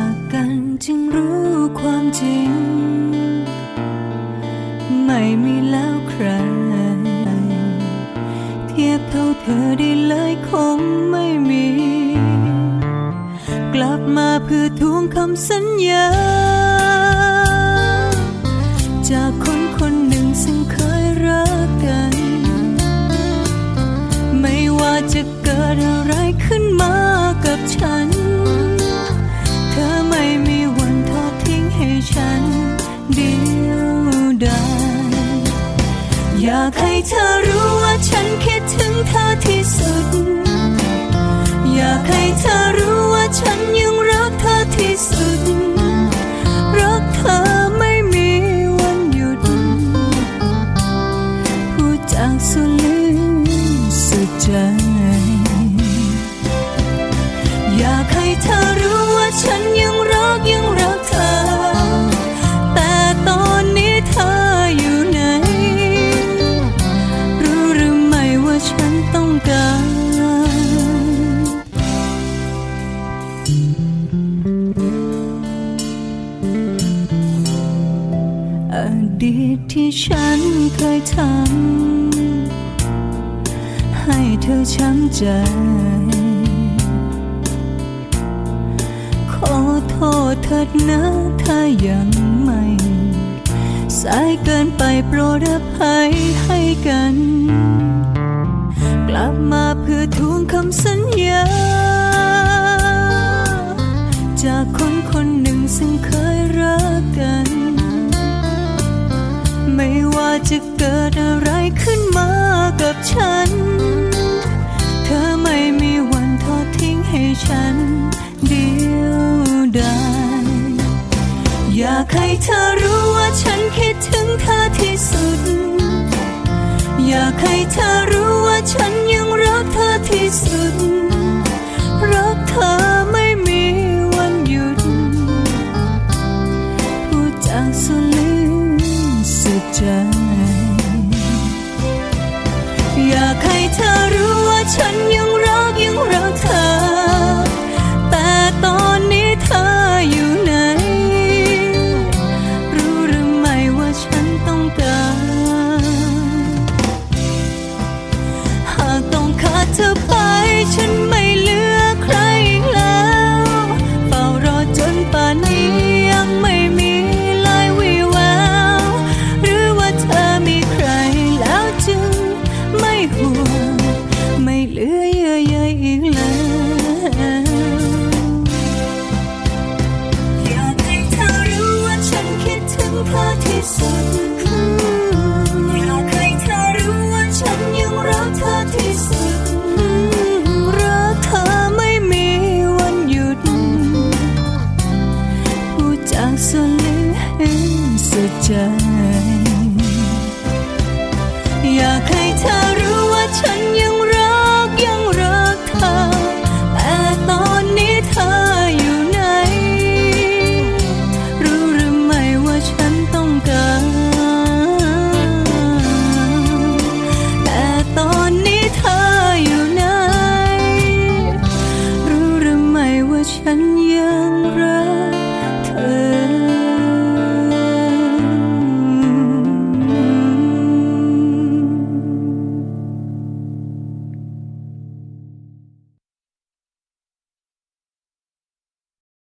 จากกันจึงรู้ความจริง ไม่มีแล้วใคร เทียบเท่าเธอได้เลยคงไม่มี กลับมาเพื่อทวงคำสัญญา จากคนคนหนึ่งซึ่งเคยรักกัน ไม่ว่าจะเกิดอะไรขึ้นมากับฉัน เดียวดายอยากให้เธอรู้ว่าฉันคิดถึงเธอที่สุด ดที่ฉันเคยทำให้เธอช้ำใจ ขอโทษเถิดนะถ้ายังไม่ สายเกินไปโปรดอภัยให้กัน กลับมาเพื่อทวงคำสัญญา จากคนคนหนึ่งซึ่งเค จะเกิดอะไรขึ้นมากับฉัน เธอไม่มีวันทอดทิ้งให้ฉัน เดียวดายอยากให้เธอรู้ ฉันยังรักยังรักเธอ อยากให้เธอรู้ว่าฉันยังรักเธอที่สุด รักเธอไม่มีวันหยุดพูดจากสุดลึกสุดใจ อยากให้เธอ 全